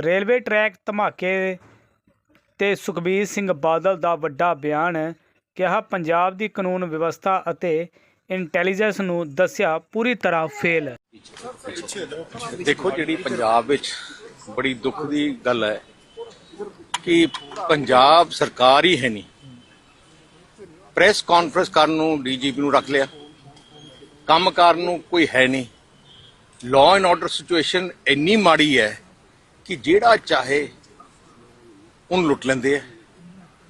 Railway track ਧਮਾਕੇ ਤੇ ਸੁਖਬੀਰ ਸਿੰਘ ਬਾਦਲ ਦਾ ਵੱਡਾ ਬਿਆਨ ਕਿਹਾ ਪੰਜਾਬ ਦੀ ਕਾਨੂੰਨ ਵਿਵਸਥਾ ਅਤੇ ਇੰਟੈਲੀਜੈਂਸ ਨੂੰ ਦੱਸਿਆ ਪੂਰੀ ਤਰ੍ਹਾਂ ਫੇਲ। ਦੇਖੋ ਜਿਹੜੀ ਪੰਜਾਬ ਵਿੱਚ ਬੜੀ ਦੁੱਖ ਦੀ ਗੱਲ ਹੈ ਕਿ ਪੰਜਾਬ ਸਰਕਾਰ ਹੀ ਹੈ ਨਹੀਂ। ਪ੍ਰੈਸ ਕਾਨਫਰੰਸ ਕਰਨ ਨੂੰ ਡੀਜੀਪੀ ਨੂੰ ਰੱਖ ਲਿਆ। ਕੰਮ ਕਰਨ ਨੂੰ ਕੋਈ ਹੈ ਨਹੀਂ। ਲਾਅ ਐਂਡ ਆਰਡਰ ਸਿਚੁਏਸ਼ਨ ਇੰਨੀ ਮਾੜੀ ਹੈ ਕਿ ਜਿਹੜਾ ਚਾਹੇ ਉਹਨੂੰ ਲੁੱਟ ਲੈਂਦੇ ਆ।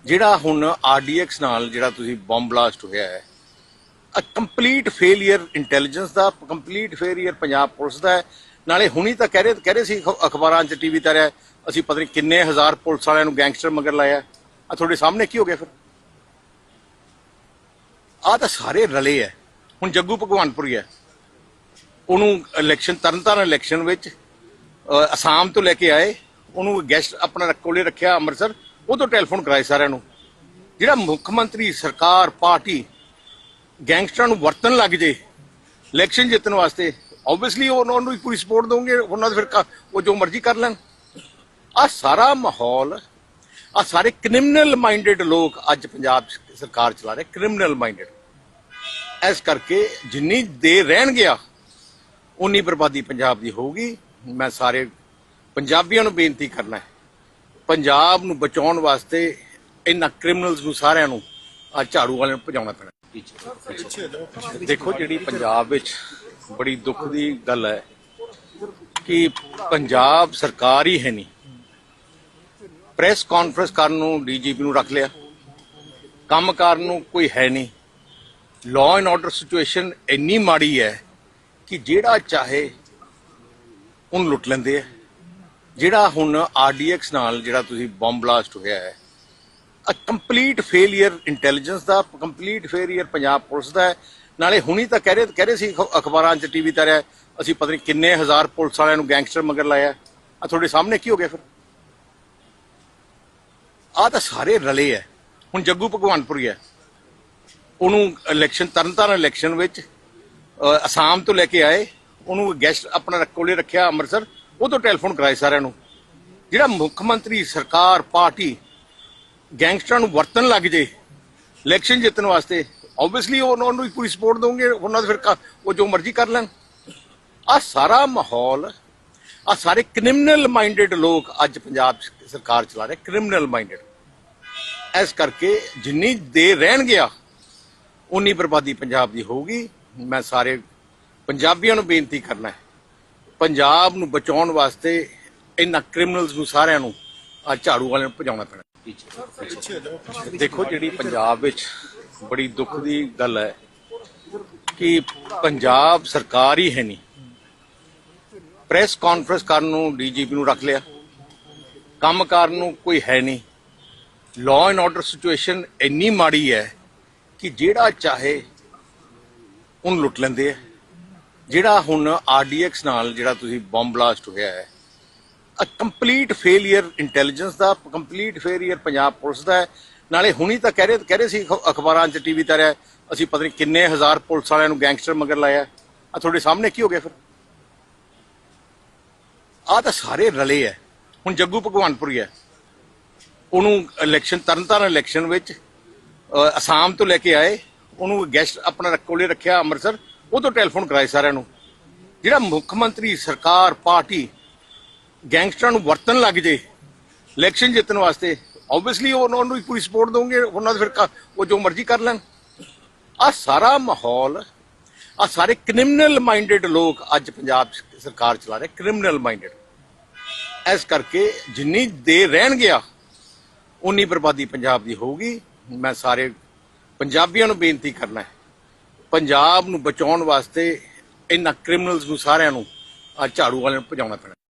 ਜਿਹੜਾ ਹੁਣ ਆਰਡੀਐਕਸ ਨਾਲ ਜਿਹੜਾ ਤੁਸੀਂ ਬੰਬ ਬਲਾਸਟ ਹੋਇਆ ਹੈ ਅ ਕੰਪਲੀਟ ਫੇਲਿਅਰ ਇੰਟੈਲੀਜੈਂਸ ਦਾ ਕੰਪਲੀਟ ਫੇਲਿਅਰ ਪੰਜਾਬ ਪੁਲਿਸ ਦਾ ਹੈ। ਨਾਲੇ ਹੁਣੀ ਤਾਂ ਕਹਿ ਰਹੇ ਕਹਿ ਰਹੇ ਸੀ ਅਖਬਾਰਾਂ 'ਚ ਟੀਵੀ ਤੇ ਰਿਹਾ ਅਸੀਂ ਪਤਾ ਨਹੀਂ ਕਿੰਨੇ ਹਜ਼ਾਰ ਪੁਲਿਸ ਵਾਲਿਆਂ ਨੂੰ ਗੈਂਗਸਟਰ ਮਗਰ ਲਾਇਆ ਆ ਤੁਹਾਡੇ ਸਾਹਮਣੇ ਕੀ ਹੋ ਗਿਆ ਫਿਰ? ਆ ਤਾਂ ਸਾਰੇ ਰਲੇ ਐ ਹੁਣ ਜੱਗੂ ਭਗਵਾਨਪੁਰੀ ਹੈ। ਉਹਨੂੰ ਇਲੈਕਸ਼ਨ ਤਰਨਤਾਰਨ ਇਲੈਕਸ਼ਨ ਵਿੱਚ ਅਸਾਮ ਤੋਂ ਲੈ ਕੇ ਆਏ, ਉਹਨੂੰ ਗੈਸਟ ਆਪਣਾ ਕੋਲੇ ਰੱਖਿਆ ਅੰਮ੍ਰਿਤਸਰ ਉਹ ਤੋਂ ਟੈਲੀਫੋਨ ਕਰਾਏ ਸਾਰਿਆਂ ਨੂੰ। ਜਿਹੜਾ ਮੁੱਖ ਮੰਤਰੀ, ਸਰਕਾਰ, ਪਾਰਟੀ ਗੈਂਗਸਟਰਾਂ ਨੂੰ ਵਰਤਣ ਲੱਗ ਜੇ ਇਲੈਕਸ਼ਨ ਜਿੱਤਣ ਵਾਸਤੇ ਆਬਵੀਅਸਲੀ ਉਹਨਾਂ ਨੂੰ ਪੂਰੀ ਸਪੋਰਟ ਦੋਗੇ ਉਹਨਾਂ ਦੇ ਫਿਰ ਉਹ ਜੋ ਮਰਜ਼ੀ ਕਰ ਲੈਣ। ਆ ਸਾਰਾ ਮਾਹੌਲ ਆ ਸਾਰੇ ਕ੍ਰਿਮੀਨਲ ਮਾਈਂਡਡ ਲੋਕ ਅੱਜ ਪੰਜਾਬ 'ਚ ਸਰਕਾਰ ਚਲਾ ਰਹੇ ਕ੍ਰਿਮੀਨਲ ਮਾਈਂਡਡ ਇਸ ਕਰਕੇ ਜਿੰਨੀ ਦੇਰ ਰਹਿਣ ਗਿਆ ਉਨੀ ਬਰਬਾਦੀ ਪੰਜਾਬ ਦੀ ਹੋਊਗੀ। ਮੈਂ ਸਾਰੇ ਪੰਜਾਬੀਆਂ ਨੂੰ ਬੇਨਤੀ ਕਰਨਾ ਹੈ, ਪੰਜਾਬ ਨੂੰ ਬਚਾਉਣ ਵਾਸਤੇ ਇਹਨਾਂ ਕ੍ਰਿਮੀਨਲਸ ਨੂੰ ਸਾਰਿਆਂ ਨੂੰ ਆ ਝਾੜੂ ਵਾਲਿਆਂ ਨੂੰ ਭਜਾਉਣਾ ਪੈਣਾ। ਦੇਖੋ ਜਿਹੜੀ ਪੰਜਾਬ ਵਿੱਚ ਬੜੀ ਦੁੱਖ ਦੀ ਗੱਲ ਹੈ ਕਿ ਪੰਜਾਬ ਸਰਕਾਰ ਹੀ ਹੈ ਨਹੀਂ। ਪ੍ਰੈਸ ਕਾਨਫਰੰਸ ਕਰਨ ਨੂੰ ਡੀਜੀਪੀ ਨੂੰ ਰੱਖ ਲਿਆ। ਕੰਮ ਕਰਨ ਨੂੰ ਕੋਈ ਹੈ ਨਹੀਂ। ਲਾਅ ਐਂਡ ਆਰਡਰ ਸਿਚੁਏਸ਼ਨ ਇੰਨੀ ਮਾੜੀ ਹੈ ਕਿ ਜਿਹੜਾ ਚਾਹੇ ਉਹਨੂੰ ਲੁੱਟ ਲੈਂਦੇ ਆ। ਜਿਹੜਾ ਹੁਣ ਆਰਡੀਐਕਸ ਨਾਲ ਜਿਹੜਾ ਤੁਸੀਂ ਬੰਬ ਬਲਾਸਟ ਹੋਇਆ ਹੈ ਅ ਕੰਪਲੀਟ ਫੇਲਿਅਰ ਇੰਟੈਲੀਜੈਂਸ ਦਾ ਕੰਪਲੀਟ ਫੇਲਿਅਰ ਪੰਜਾਬ ਪੁਲਿਸ ਦਾ ਹੈ। ਨਾਲੇ ਹੁਣੀ ਤਾਂ ਕਹਿ ਰਹੇ ਕਹਿ ਰਹੇ ਸੀ ਅਖਬਾਰਾਂ 'ਚ ਟੀਵੀ ਤੇ ਰਿਹਾ ਅਸੀਂ ਪਤਾ ਨਹੀਂ ਕਿੰਨੇ ਹਜ਼ਾਰ ਪੁਲਿਸ ਵਾਲਿਆਂ ਨੂੰ ਗੈਂਗਸਟਰ ਮਗਰ ਲਾਇਆ ਆ ਤੁਹਾਡੇ ਸਾਹਮਣੇ ਕੀ ਹੋ ਗਿਆ ਫਿਰ? ਆ ਤਾਂ ਸਾਰੇ ਰਲੇ ਐ ਹੁਣ ਜੱਗੂ ਭਗਵਾਨਪੁਰੀ ਹੈ ਉਹਨੂੰ ਇਲੈਕਸ਼ਨ ਤਰਨਤਾਰਨ ਇਲੈਕਸ਼ਨ ਵਿੱਚ ਅਸਾਮ ਤੋਂ ਲੈ ਕੇ ਆਏ। ਉਹਨੂੰ ਗੈਸਟ ਆਪਣਾ ਕੋਲੇ ਰੱਖਿਆ ਅੰਮ੍ਰਿਤਸਰ ਉਹ ਤੋਂ ਟੈਲੀਫੋਨ ਕਰਾਏ ਸਾਰਿਆਂ ਨੂੰ। ਜਿਹੜਾ ਮੁੱਖ ਮੰਤਰੀ, ਸਰਕਾਰ, ਪਾਰਟੀ ਗੈਂਗਸਟਰਾਂ ਨੂੰ ਵਰਤਣ ਲੱਗ ਜੇ ਇਲੈਕਸ਼ਨ ਜਿੱਤਣ ਵਾਸਤੇ ਆਬਵੀਅਸਲੀ ਉਹਨਾਂ ਨੂੰ ਹੀ ਪੂਰੀ ਸਪੋਰਟ ਦੋਗੇ ਉਹਨਾਂ ਦੇ ਫਿਰ ਉਹ ਜੋ ਮਰਜ਼ੀ ਕਰ ਲੈਣ। ਆ ਸਾਰਾ ਮਾਹੌਲ ਆ ਸਾਰੇ ਕ੍ਰਿਮੀਨਲ ਮਾਈਂਡਡ ਲੋਕ ਅੱਜ ਪੰਜਾਬ ਸਰਕਾਰ ਚਲਾ ਰਹੇ ਕ੍ਰਿਮੀਨਲ ਮਾਈਂਡਡ ਇਸ ਕਰਕੇ ਜਿੰਨੀ ਦੇਰ ਰਹਿਣ ਗਿਆ ਉਨੀ ਬਰਬਾਦੀ ਪੰਜਾਬ ਦੀ ਹੋਊਗੀ। ਮੈਂ ਸਾਰੇ ਪੰਜਾਬੀਆਂ ਨੂੰ ਬੇਨਤੀ ਕਰਨਾ ਹੈ, ਪੰਜਾਬ ਨੂੰ ਬਚਾਉਣ ਵਾਸਤੇ ਇਹਨਾਂ ਕ੍ਰਿਮੀਨਲਸ ਨੂੰ ਸਾਰਿਆਂ ਨੂੰ ਆ ਝਾੜੂ ਵਾਲਿਆਂ ਨੂੰ ਭਜਾਉਣਾ ਪੈਣਾ। ਦੇਖੋ ਜਿਹੜੀ ਪੰਜਾਬ ਵਿੱਚ ਬੜੀ ਦੁੱਖ ਦੀ ਗੱਲ ਹੈ ਕਿ ਪੰਜਾਬ ਸਰਕਾਰ ਹੀ ਹੈ ਨਹੀਂ। ਪ੍ਰੈਸ ਕਾਨਫਰੰਸ ਕਰਨ ਨੂੰ ਡੀਜੀਪੀ ਨੂੰ ਰੱਖ ਲਿਆ। ਕੰਮ ਕਰਨ ਨੂੰ ਕੋਈ ਹੈ ਨਹੀਂ। ਲਾਅ ਐਂਡ ਆਰਡਰ ਸਿਚੁਏਸ਼ਨ ਇੰਨੀ ਮਾੜੀ ਹੈ ਕਿ ਜਿਹੜਾ ਚਾਹੇ ਉਹਨੂੰ ਲੁੱਟ ਲੈਂਦੇ ਆ। ਜਿਹੜਾ ਹੁਣ ਆਰਡੀਐਕਸ ਨਾਲ ਜਿਹੜਾ ਤੁਸੀਂ ਬੰਬ ਬਲਾਸਟ ਹੋਇਆ ਹੈ ਅ ਕੰਪਲੀਟ ਫੇਲਿਅਰ ਇੰਟੈਲੀਜੈਂਸ ਦਾ ਕੰਪਲੀਟ ਫੇਲਿਅਰ ਪੰਜਾਬ ਪੁਲਿਸ ਦਾ ਹੈ। ਨਾਲੇ ਹੁਣੀ ਤਾਂ ਕਹਿ ਰਹੇ ਕਹਿ ਰਹੇ ਸੀ ਅਖਬਾਰਾਂ 'ਚ ਟੀਵੀ ਤੇ ਰਿਹਾ ਅਸੀਂ ਪਤਾ ਨਹੀਂ ਕਿੰਨੇ ਹਜ਼ਾਰ ਪੁਲਿਸ ਵਾਲਿਆਂ ਨੂੰ ਗੈਂਗਸਟਰ ਮਗਰ ਲਾਇਆ ਆ ਤੁਹਾਡੇ ਸਾਹਮਣੇ ਕੀ ਹੋ ਗਿਆ ਫਿਰ? ਆ ਤਾਂ ਸਾਰੇ ਰਲੇ ਐ ਹੁਣ ਜੱਗੂ ਭਗਵਾਨਪੁਰੀ ਹੈ। ਉਹਨੂੰ ਇਲੈਕਸ਼ਨ ਤਰਨਤਾਰਨ ਇਲੈਕਸ਼ਨ ਵਿੱਚ ਅਸਾਮ ਤੋਂ ਲੈ ਕੇ ਆਏ। ਉਹਨੂੰ ਗੈਸਟ ਆਪਣਾ ਕੋਲੇ ਰੱਖਿਆ ਅੰਮ੍ਰਿਤਸਰ। ਉਹ ਤੋਂ ਟੈਲੀਫੋਨ ਕਰਾਏ ਸਾਰਿਆਂ ਨੂੰ। ਜਿਹੜਾ ਮੁੱਖ ਮੰਤਰੀ, ਸਰਕਾਰ, ਪਾਰਟੀ ਗੈਂਗਸਟਰਾਂ ਨੂੰ ਵਰਤਣ ਲੱਗ ਜੇ, ਇਲੈਕਸ਼ਨ ਜਿੱਤਣ ਵਾਸਤੇ ਆਬਵੀਅਸਲੀ ਉਹਨਾਂ ਨੂੰ ਪੂਰੀ ਸਪੋਰਟ ਦੋਗੇ ਉਹਨਾਂ ਦੇ ਫਿਰ ਕ- ਉਹ ਜੋ ਮਰਜ਼ੀ ਕਰ ਲੈਣ। ਆ ਸਾਰਾ ਮਾਹੌਲ ਆ ਸਾਰੇ ਕ੍ਰਿਮੀਨਲ ਮਾਈਂਡਡ ਲੋਕ ਅੱਜ ਪੰਜਾਬ ਸਰਕਾਰ ਚਲਾ ਰਹੇ ਕ੍ਰਿਮੀਨਲ ਮਾਈਂਡਡ ਇਸ ਕਰਕੇ ਜਿੰਨੀ ਦੇਰ ਰਹਿਣ ਗਿਆ ਉਨੀ ਬਰਬਾਦੀ ਪੰਜਾਬ ਦੀ ਹੋਊਗੀ। ਮੈਂ ਸਾਰੇ ਪੰਜਾਬੀਆਂ ਨੂੰ ਬੇਨਤੀ ਕਰਨਾ ਹੈ। ਪੰਜਾਬ ਨੂੰ ਬਚਾਉਣ ਵਾਸਤੇ ਇਹਨਾਂ ਕ੍ਰਿਮੀਨਲਸ ਨੂੰ ਸਾਰਿਆਂ ਨੂੰ ਆ ਝਾੜੂ ਵਾਲਿਆਂ ਨੂੰ ਭਜਾਉਣਾ ਪੈਣਾ।